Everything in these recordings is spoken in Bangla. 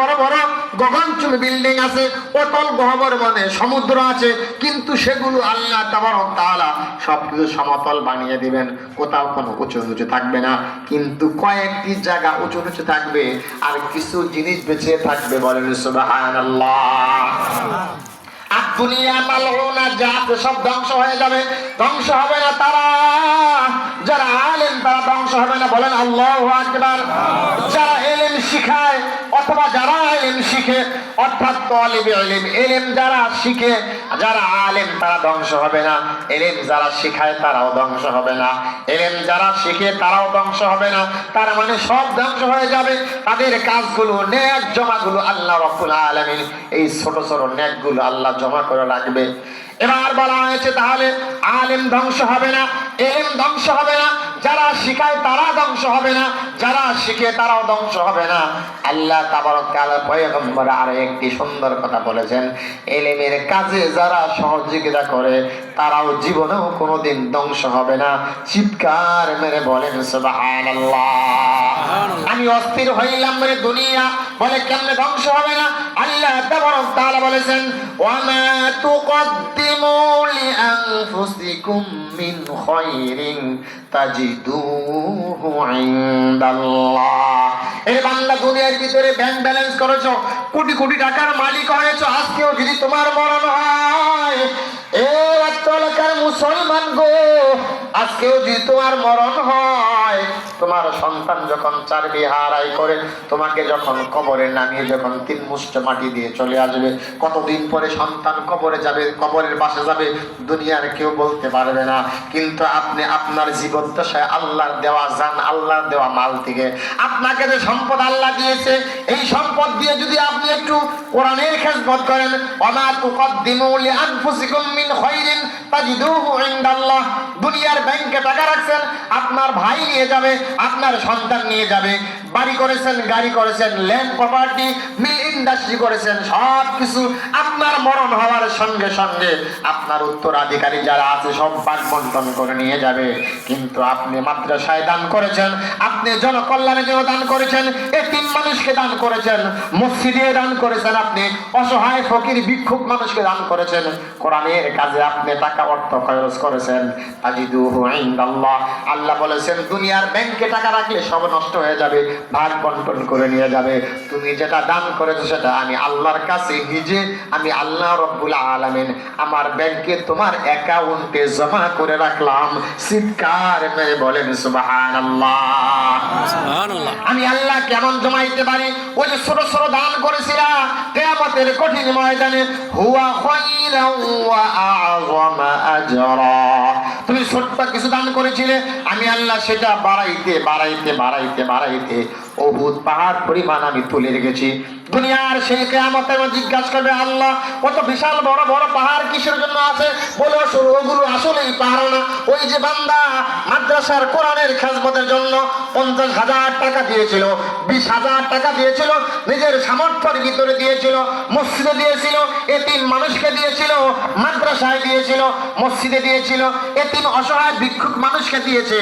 বড় বড় গগনচুম বিল্ডিং আছে, অটল গহবর মানে সমুদ্র আছে, কিন্তু সেগুলো আল্লাহ তাবারক তাআলা সবকিছু সমতল বানিয়ে দিবেন, কোথাও কোনো উঁচু নিচু থাকবে না। কিন্তু কয়েকটি জায়গা উঁচু নিচু থাকবে, আর কিছু জিনিস বেঁচে থাকবে বলেন সব যারা আলেন তারা ধ্বংস হবে না বলেন আল্লাহ আকবার। যারা শিখায়, অথবা যারা এলেম শিখে, অর্থাৎ তলিবে এলেম এলেম যারা শিখে, যারা আলেম তারা ধ্বংস হবে না। এলেম যারা শিখায় তারাও ধ্বংস হবে না। এলেম যারা শিখে তারাও ধ্বংস হবে না। তার মানে সব ধ্বংস হয়ে যাবে। তাদের কাজগুলো, ন্যাক জমাগুলো আল্লাহ রব্বুল আলামিন, এই ছোট ছোট ন্যাকগুলো আল্লাহ জমা করে রাখবে। এবার বলা হয়েছে তাহলে আলেম ধ্বংস হবে না, এলেম ধ্বংস হবে না। যারা শিখায় তারা ধ্বংস হবে না, যারা শিখে তারাও ধ্বংস হবে না। আল্লাহ তাবারক তাআলা পয়গম্বর আরও একটি সুন্দর কথা বলেছেন, এলেমের কাজে যারা সহযোগিতা করে, তারাও জীবনেও কোনোদিন ধ্বংস হবে না। চিৎকার মেরে বলেন আমি অস্থির হইলাম রে দুনিয়া। বলে, কেমনে ধ্বংস হবে না? আল্লাহ তাবারক তাআলা বলেছেন বান্দা দুনিয়ার ভিতরে ব্যালেন্স করেছ, কোটি কোটি টাকার মালিক হয়েছো, আজকেও যদি তোমার মরণ হয়, এ মুসলমান গো, আজকেও যদি তোমার মরণ হয়, তোমার সন্তান যখন চার বিহারাই করে, তোমাকে যখন কবরে নামিয়ে যখন তিন মুষ্ট মাটি দিয়ে চলে আসবে, কতদিন পরে সন্তান কবরে যাবে, কবরের পাশে যাবে, দুনিয়ার কেউ বলতে পারবে না। কিন্তু আপনি আপনার জীবন দশায় আল্লাহর দেওয়া জান, আল্লাহর দেওয়া মাল থেকে। আপনাকে যে সম্পদ আল্লাহ দিয়েছে, এই সম্পদ দিয়ে যদি আপনি একটু কোরআনের খেজমত করেন, ওমা তুকদ্দিমু লিআনফুসিকুম মিন খায়রিন তাজিদুহু ইনদাল্লাহ। দুনিয়ার ব্যাংকে টাকা রাখছেন আপনার ভাই নিয়ে যাবে আপনার সন্তান নিয়ে যাবে। বাড়ি করেছেন, গাড়ি করেছেন ল্যান্ড প্রপার্টি মিল ইন্ডাস্ট্রি করেছেন সব কিছু আপনার মরণ হওয়ার সঙ্গে সঙ্গে আপনার উত্তরাধিকারী যারা আছে সব ভাগ বন্টন করে নিয়ে যাবে। কিন্তু আপনি মাদ্রাসায় দান করেছেন, আপনি জনকল্যাণের জন্য দান করেছেন এতিম মানুষকে দান করেছেন, মসজিদে দান করেছেন আপনি, অসহায়, ফকির, ভিক্ষুক মানুষকে দান করেছেন। কোরআনের কাজে আপনি টাকা অর্থ খরচ করেছেন। ইনদাল্লাহ। আল্লাহ বলেছেন, দুনিয়ার ব্যাংকে টাকা রাখলে সব নষ্ট হয়ে যাবে। ভাগ বন্টন করে নিয়ে যাবে। তুমি যেটা দান করেছ সেটা আমি আল্লাহর কাছে নিজে আমি আল্লাহ রব্বুল আলামিন আমার ব্যাংকে তোমার অ্যাকাউন্টে জমা করে রাখলাম। চিৎকার মেরে বলেন সুবহানাল্লাহ। আমি আল্লাহ কেমন জমাইতে পারি? ওই যে ছোট ছোট দান করেছিলাম কেয়ামতের কঠিন ময়দানে হুয়া খায়রাও ওয়া আযমা আজরা। ছোট্ট কিছু দান করেছিলে, আমি আল্লাহ সেটা বাড়াইতে বাড়াইতে বাড়াইতে বাড়াইতে অভূত পাহাড় পরিমাণ আমি তুলে রেখেছি। দুনিয়ার সেই কেয়ামতের জিজ্ঞাসা করবে, আল্লাহ, কত বিশাল বড় বড় পাহাড় কিসের জন্য আছে? বলে ওগুলো আসলেই পাহাড় না ওই যে বান্দা মাদ্রাসার কোরআনের খেজমতের জন্য পঞ্চাশ হাজার টাকা দিয়েছিল, বিশ হাজার টাকা দিয়েছিল, নিজের সামর্থ্যের ভিতরে দিয়েছিল, মসজিদে দিয়েছিল, এতিম মানুষকে দিয়েছিল, মাদ্রাসায় দিয়েছিল, মসজিদে দিয়েছিল, এতিম অসহায় ভিক্ষুক মানুষকে দিয়েছে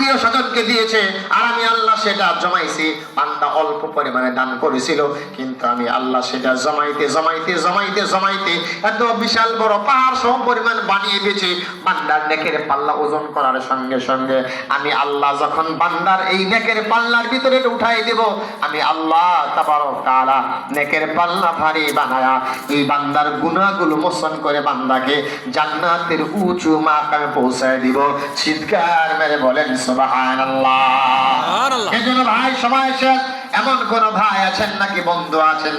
আত্মীয় স্বজনকে দিয়েছে, আর আমি আল্লাহ সেটা জমাইছি। বান্দা অল্প পরিমাণে দান করেছিল, কিন্তু আমি আল্লাহ সেটা জমাইতে জমাইতে জমাইতে জমাইতে এত বিশাল বড় পাহাড় সম পরিমাণ বানিয়ে দিয়েছি, বান্দার নেকের পাল্লা ওজন করার সঙ্গে সঙ্গে আমি আল্লাহ যখন বান্দার এই নেকের পাল্লার ভিতরে উঠাই দেব, আমি আল্লাহ তাবারক তাআলা নেকের পাল্লা ভারী বানায়া এই বান্দার গুনাহগুলো মোচন করে বান্দাকে জান্নাতের উঁচু মাকামে পৌঁছায় দিব। চিৎকার মেরে বলেন সুবহানাল্লাহ সুবহানাল্লাহ। এজন্য ভাই সময় শেষ এমন কোন ভাই আছেন নাকি বন্ধু আছেন